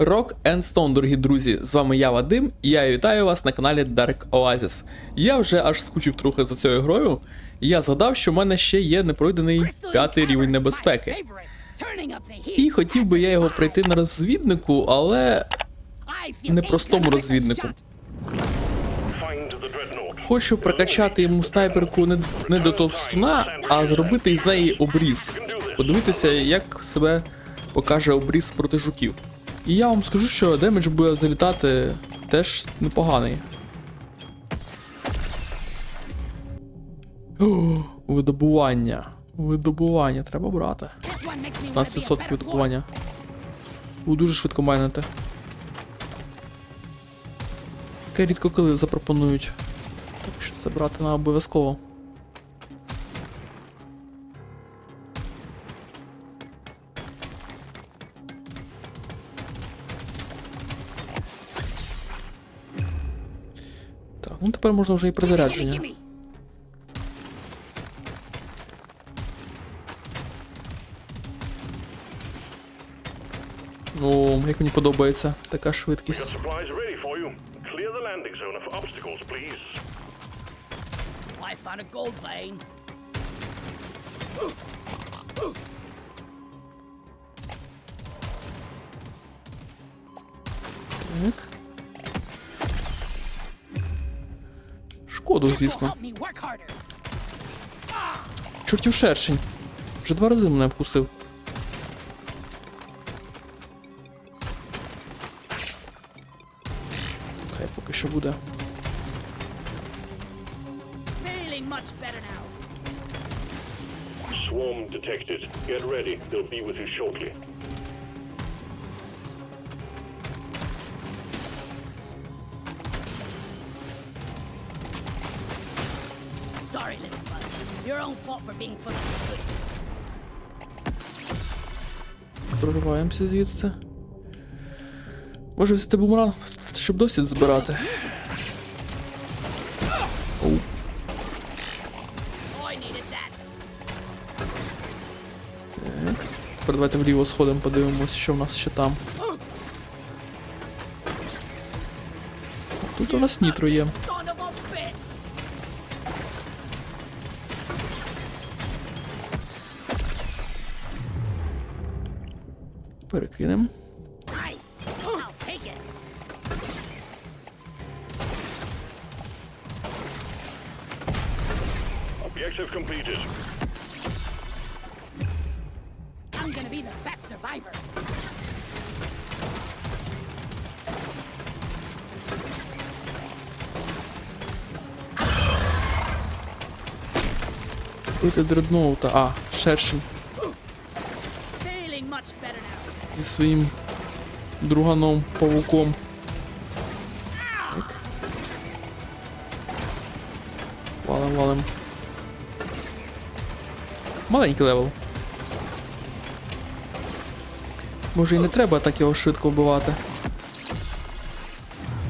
Rock and Stone, дорогі друзі, з вами я Вадим, і я вітаю вас на каналі Dark Oasis. Я вже аж скучив трохи за цією грою, і я згадав, що в мене ще є непройдений п'ятий рівень небезпеки. І хотів би я його пройти на розвіднику, але не простому розвіднику. Хочу прокачати йому снайперку не, не до товстуна, а зробити із неї обріз. Подивитися, як себе покаже обріз проти жуків. І я вам скажу, що демедж буде залітати теж непоганий. О, видобування. Видобування треба брати. 15% видобування. Буду дуже швидко майнити. Таке рідко коли запропонують. Так що це брати на обов'язково. Ну тепер можна вже і при зарядження. О, як мені подобається така швидкість. I found a gold vein. Шкоду, звісно. Чортів шершень. Вже два рази мене вкусив. Хай поки що буде. Swarm detected. Get ready. They'll be with you shortly. Прориваємося звідси. Може взяти бумеранг, щоб досвід збирати. Оу. Oh. Так. Тепер давайте вліво сходимо, подивимось, що в нас ще там. Тут у нас нітро є. Перекинемо. Nice. I'll take it. Objective completed. I'm gonna be the best survivor. Бити дредноута. А, шершень. Своїм друганом павуком. Так. Валим, валим. Маленький левел. Може і не треба так його швидко вбивати.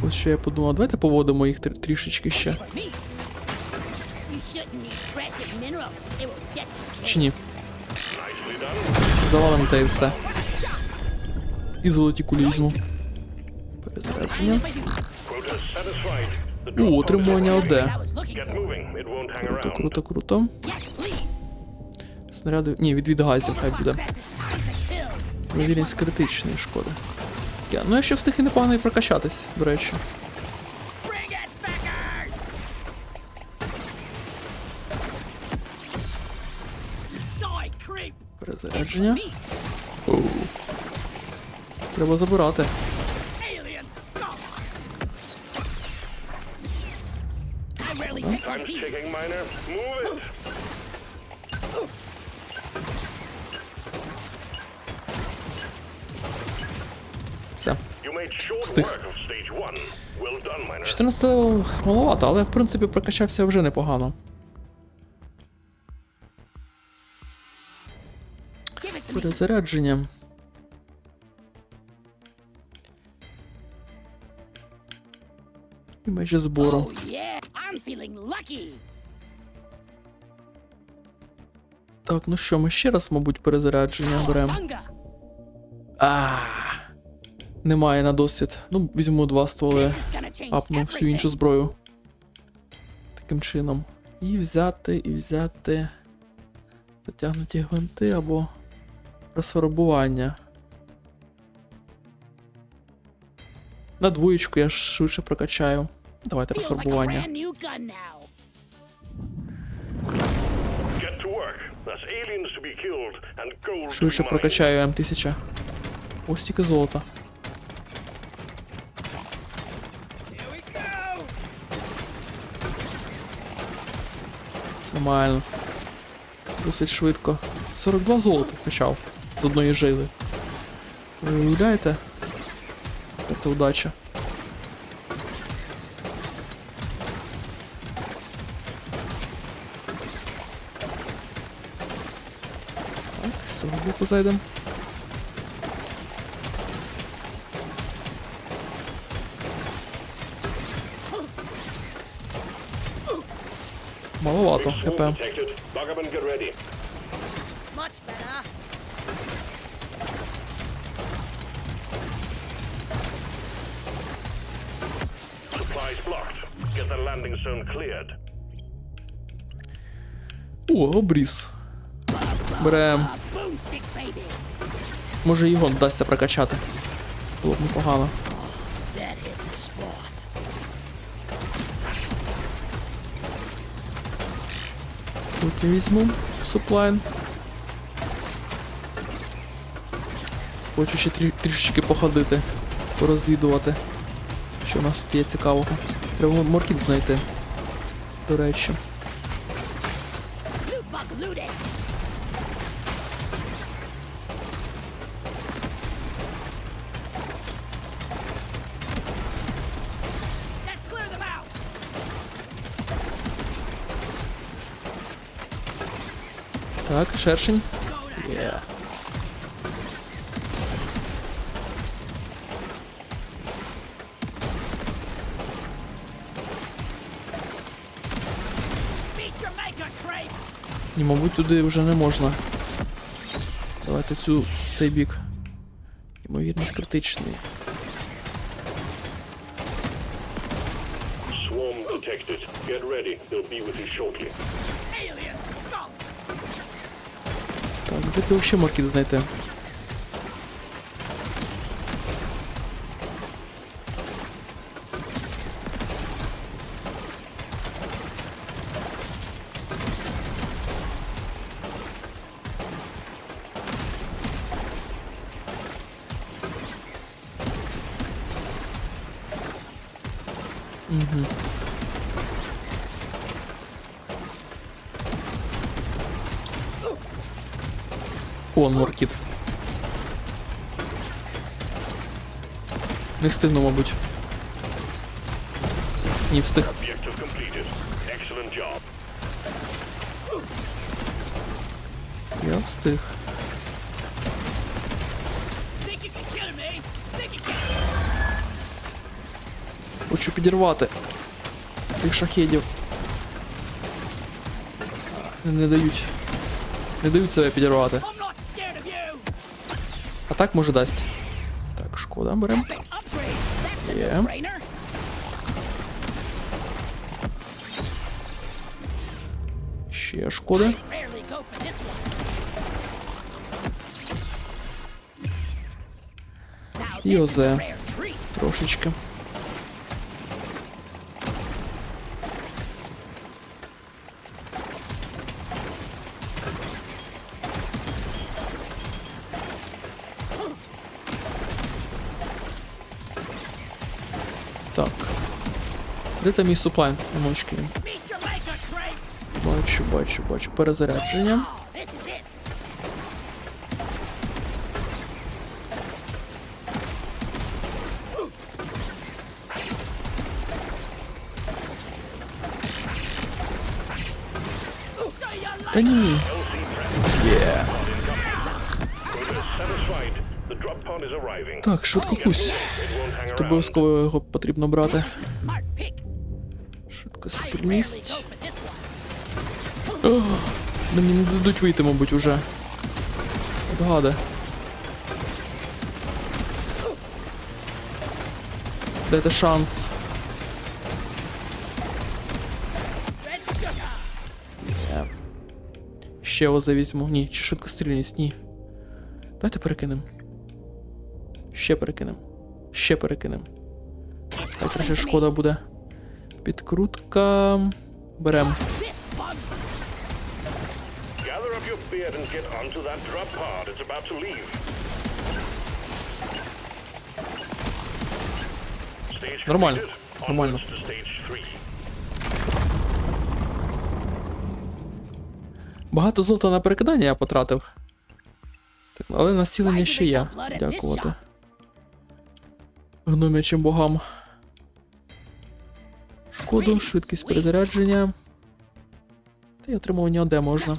Ось що я подумав, давайте поводимо їх трі- трішечки ще. Чи ні? Nicely done. Завалим та і все. І золоті кулі візьму. Перезарядження. Is отримування ОД. Круто, круто, круто. Снаряди. Ні, від від газів хай буде. Ймовірність критичної шкоди. Я, ну я ще встиг і непогано і прокачатись, до речі. Перезарядження. Move it. Все. Стих. work of stage one. Well done, miner. 14 левел маловато, але в принципі прокачався вже непогано. Перезарядження. Межі збору. Oh! Так, ну що, ми ще раз, мабуть, перезарядження беремо. А. Немає на досвід. Ну, візьму два стволи. Апну всю іншу зброю. Таким чином. І взяти, і взяти. Затягнуті гвинти або розфарбування. На двоєчку я швидше прокачаю. Давайте розфарбування. Швидше прокачаю М1000. Ось тільки золота. Нормально. Досить швидко. 42 золота качав з одної жили. Ви уявляєте? Це удача. Landing zone cleared. О, обріз. Берем. Може його вдасться прокачати. Було б непогано. Потім візьму суплайн. Хочу ще трі- трішечки походити, порозвідувати. Що у нас тут є цікавого. Треба моркіт знайти. До речі. Так, шершень. Trace. Ні, мабуть, туди вже не можна. Давайте цю цей бік. Ймовірність критичний. Swarm detected. Get ready. They'll be with you shortly. Де ти взагалі моркіт знайти? Не встигну, мабуть. Ні, встиг. Objective completed. Excellent job. Я встиг. Think you can kill me? Think you can? Хочу підірвати. Тих шахедів. Не дають. Не дають себе підірвати. I'm not scared of you. А так може дасть. Так, шкода, берем. Big upgrade. That's a Yeah. no-brainer. Ще шкода. Rarely go Де там мій суплайн? Мочки. Бачу, бачу, бачу. Перезарядження. Та ні. Arriving. Так, швидко кусь. It won't hang То around. обов'язково його потрібно брати. This one. Мені не дадуть вийти, мабуть, уже. От гади. Дайте шанс. Ще озе візьму. Ні, чи швидкострільність, ні. Давайте перекинемо. Ще перекинемо. Ще перекинемо. Так, краще шкода буде. Підкрутка. Берем. Нормально, нормально. Багато золота на перекидання я потратив. Так, але на зцілення ще є. Дякувати. Гномячим богам. Шкоду, швидкість перезарядження. Та й отримування ОД можна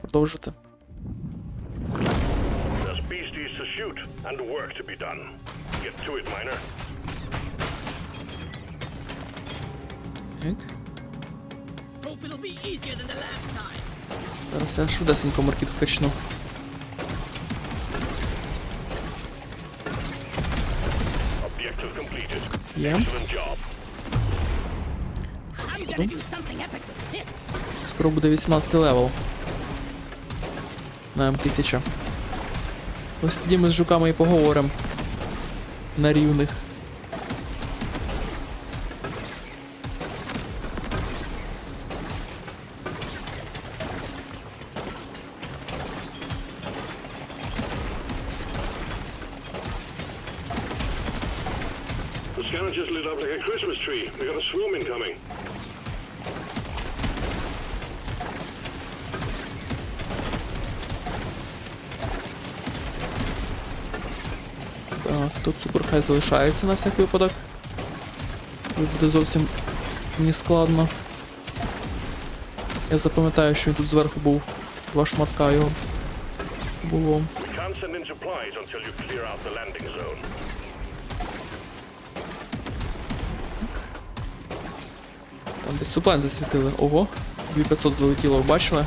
продовжити. Зараз я швидесенько. Objective completed. Є. Excellent this. Скоро буде 18 левел. На М1000. Ось тоді ми з жуками і поговоримо. На рівних. Так, тут цукор хай залишається на всяк випадок. Бо Буде зовсім не складно. Я запам'ятаю, що він тут зверху був. Два шматка його. Було. Там десь суплайн засвітили. Ого. 2500 залетіло, бачили?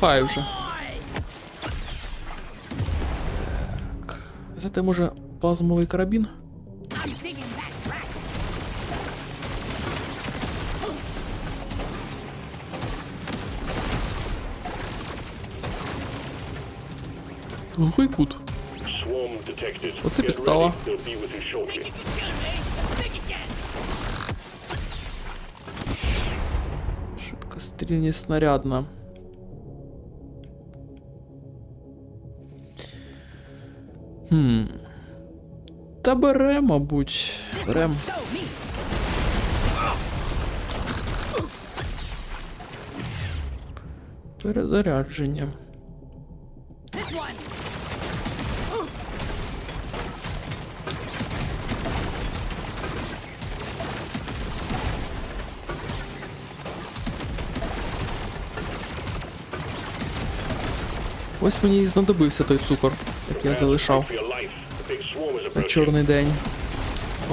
Та вибухає вже. Так. Взяти може плазмовий карабін? Глухий кут. Оце підстава. ready. They'll Хм. Та бере, мабуть. Берем. Перезарядження. Ось мені і знадобився той цукор, як я залишав на чорний день.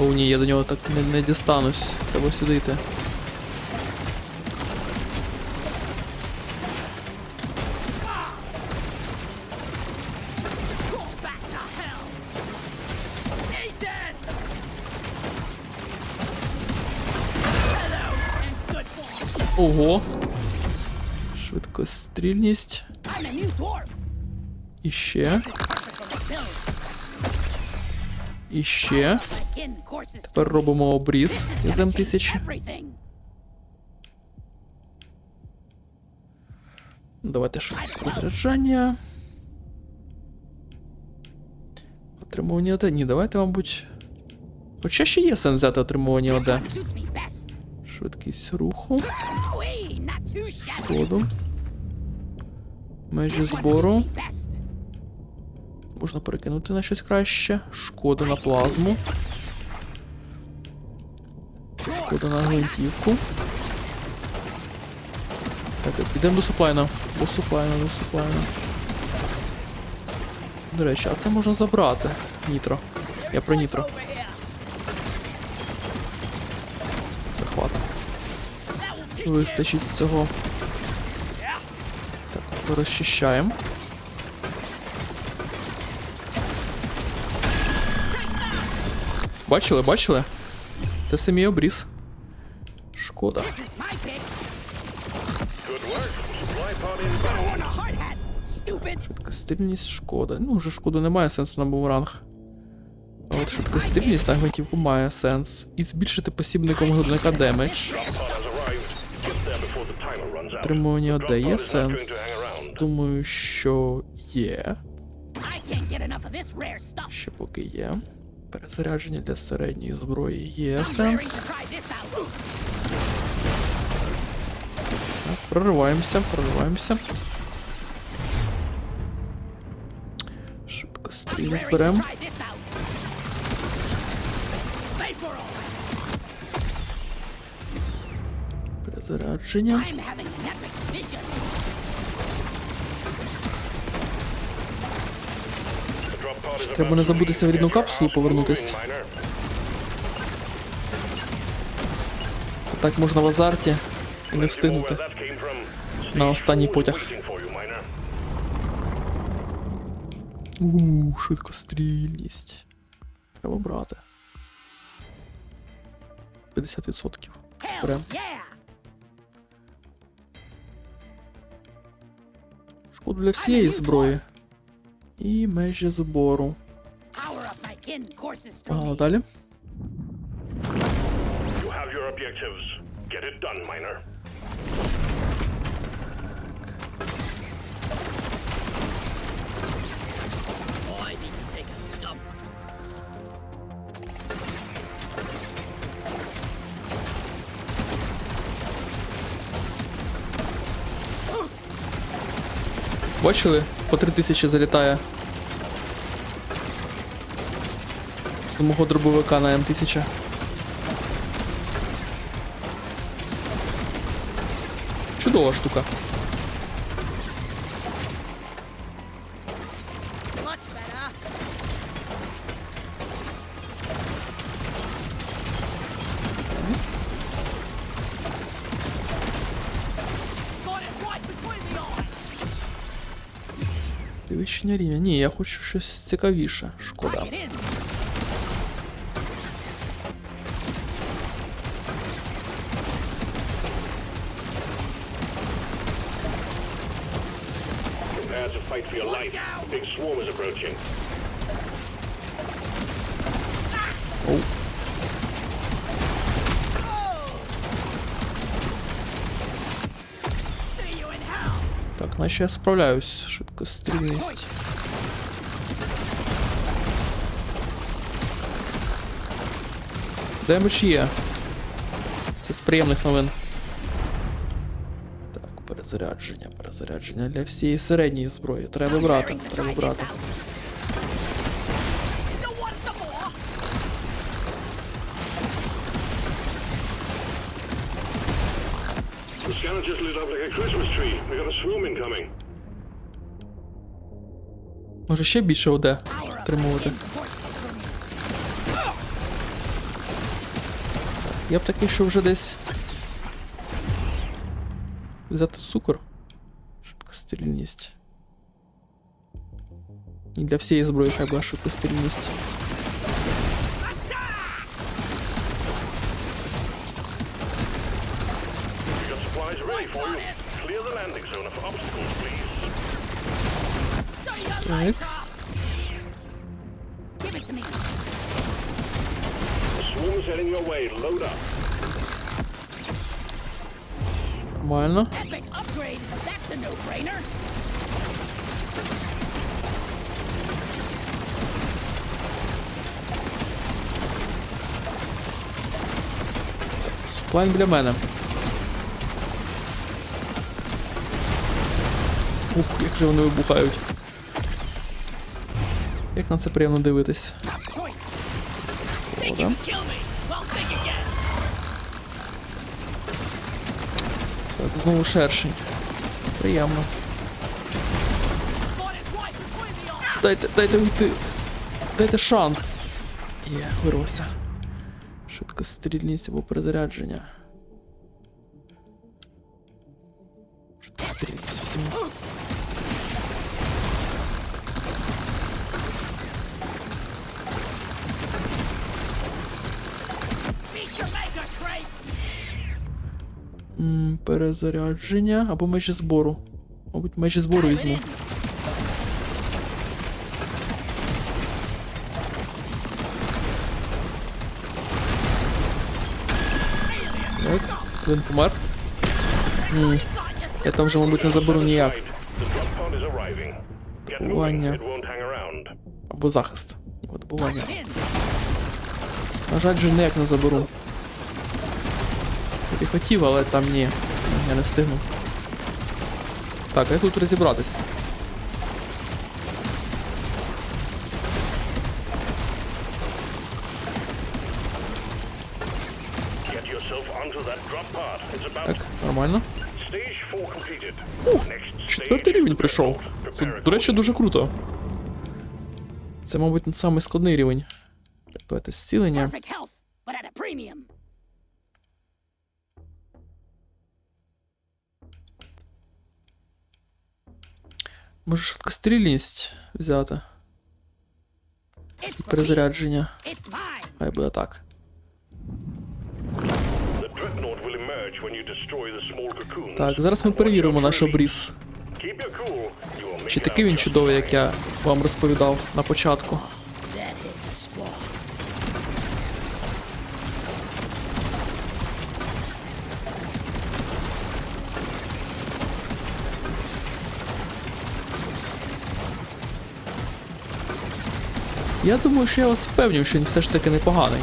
О, ні, я до нього так не, не дістанусь. Треба сюди йти. Ого. Швидкострільність. І ще. І ще. Тепер робимо обріз із change М1000. Давайте швидкість перезаряджання. Отримування ОД. Ні, давайте, мабуть. Хоча ще є сенс взяти отримування ОД. Швидкість руху, шкоду. Межі збору. Можна перекинути на щось краще. Шкода на плазму. Шкода на гвинтівку. Так, підемо до суплайна. До суплайна, до суплайна. До речі, а це можна забрати. Нітро. Я про нітро. Over here. Захват. вистачить цього. Так, розчищаємо. Бачили, бачили? Це все мій обріз. Шкода. Швидкострільність шкода. Ну, вже шкоду немає сенсу на бумеранг. А от швидкострільність на гвинтівку має сенс. І збільшити посібником глибника демедж. Отримування ОД є сенс. Думаю, що є. Ще поки є. Перезарядження для середньої зброї є сенс. Прориваємося, прориваємося. Швидкострільність Raring to беремо. Треба не забутися в рідну капсулу ass повернутись. Так можна в азарті і не встигнути на останній потяг. Ууу, швидкострільність. Треба брати. 50%. Hell Прям. Шкоду для всієї зброї. І межі збору. Погнали далі. You have your objectives. Get it done, miner. Oh, I need to take a dump. Бачили? По 3000 залітає. З мого дробовика на М1000. Чудова штука. хочу щось цікавіше. Шкода. Get in. Prepare to fight for your life. A big swarm is approaching. Оу. See you in hell. Так, наче я справляюсь. Швидкострільність. Демедж є. Це з приємних новин. Так, перезарядження, перезарядження для всієї середньої зброї. Треба брати, треба брати. out. You want some more? Я б такий, що вже десь. Взяти цукор. Швидкострільність. І для всієї зброї хай була швидкострільність. We Нормально. Суплайн біля мене. Ух, як же вони вибухають. Як на це приємно дивитись. Шкода. Знову шершень. Це приємно. Got it right between the eyes. Дайте, дайте уйти. Дайте шанс. Є, вирвався. Швидкострільність або перезарядження. М, Перезарядження або межі збору. Мабуть, межі збору візьму. Так, він помер. М, Я там вже, мабуть, не заберу ніяк. Добування. Або захист. Або добування. На жаль, вже ніяк не заберу. Я хотів, але там ні. Я не встигну. Так, а як тут розібратись? Так, нормально. Четвертий рівень прийшов. Це, до речі, дуже круто. Це, мабуть, самий складний рівень. Так, давайте зцілення. Може швидкострільність взяти. І. Перезарядження. Хай буде так. Так, зараз ми перевіримо наш обріз. Чи такий він чудовий, як я вам розповідав на початку. Я думаю, що я вас впевнив, що він все ж таки непоганий.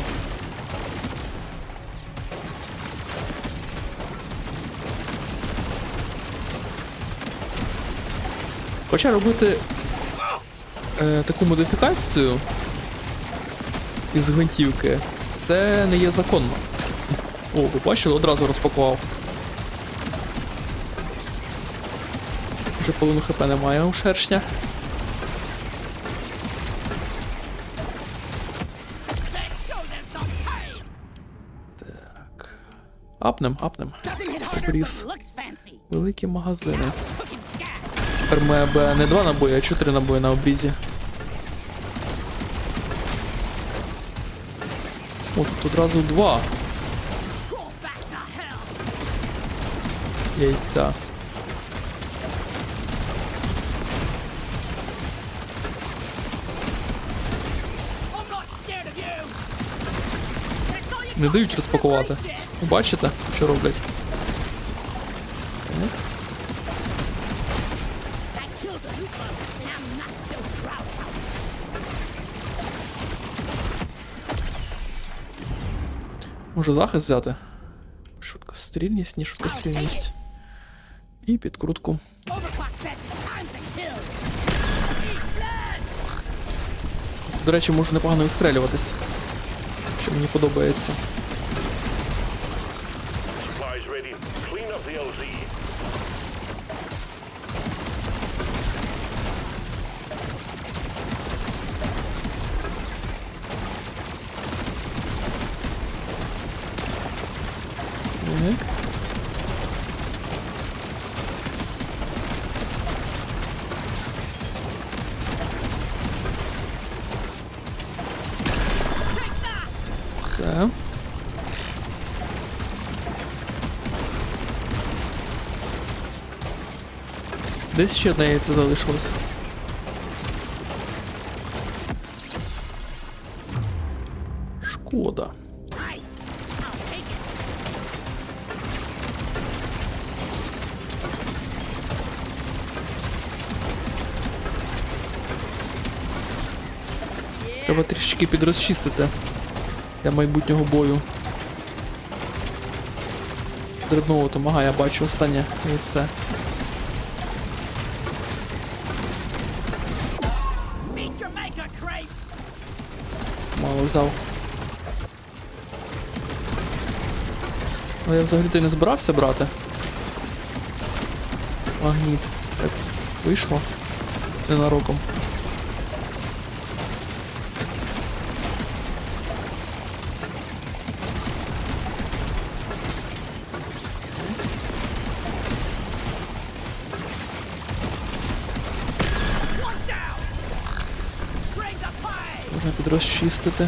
Хоча робити е, таку модифікацію із гвинтівки, це не є законно. О, ви бачили, одразу розпакував. Вже половину хп немає у шершня. Апнем, апнем. Fancy. Великі магазини. Тепер має б не два набої, а чотири набої на обрізі. О, тут одразу два яйця. Не дають розпакувати. Бачите, що роблять? Так. Може захист взяти? Швидкострільність, ні швидкострільність. І підкрутку. До речі, можу непогано відстрелюватись. Що мені подобається. Supplies ready. Clean up the LZ. Так. Все. Десь ще одне яйце залишилось. Шкода. Треба трішки підрозчистити для майбутнього бою. З дредноутом, ага, я бачу останнє яйце. Мало взяв. Але я взагалі то не збирався брати. Магніт. Так, вийшло. Ненароком. розчистити.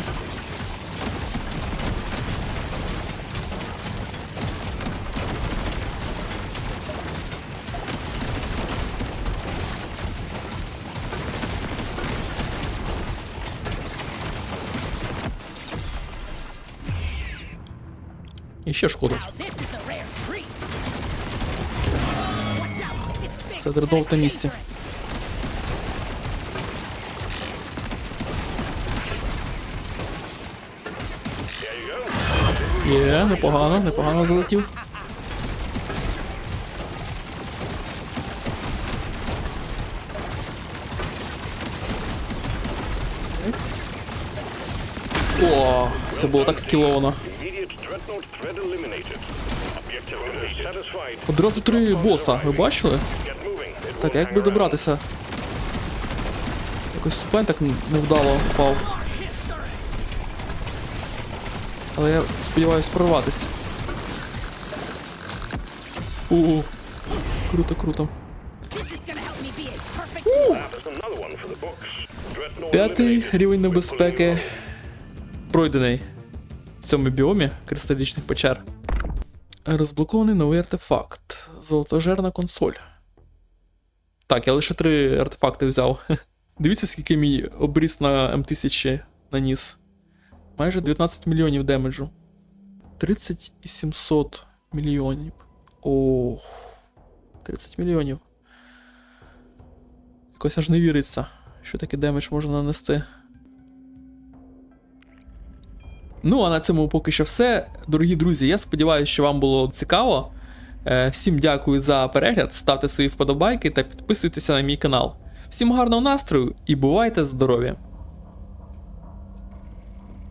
І ще шкода. Все дредов та місці. Є, непогано, непогано залетів. О, це було так скіловано. Одразу три боса, ви бачили? Так, а як би добратися? Якось супен так невдало впав. Але я сподіваюся прорватися. У, круто, круто. Dreadnought П'ятий рівень небезпеки пройдений в цьому біомі кристалічних печер. Розблокований новий артефакт. Золотожерна консоль. Так, я лише три артефакти взяв. Дивіться, скільки мій обріз на М1000 наніс. Майже 19 мільйонів демеджу. 30 і 700 мільйонів. Ох. 30 мільйонів. Якось аж не віриться, що такий демедж можна нанести. Ну, а на цьому поки що все. Дорогі друзі, я сподіваюся, що вам було цікаво. Е, Всім дякую за перегляд, ставте свої вподобайки та підписуйтеся на мій канал. Всім гарного настрою і бувайте здорові!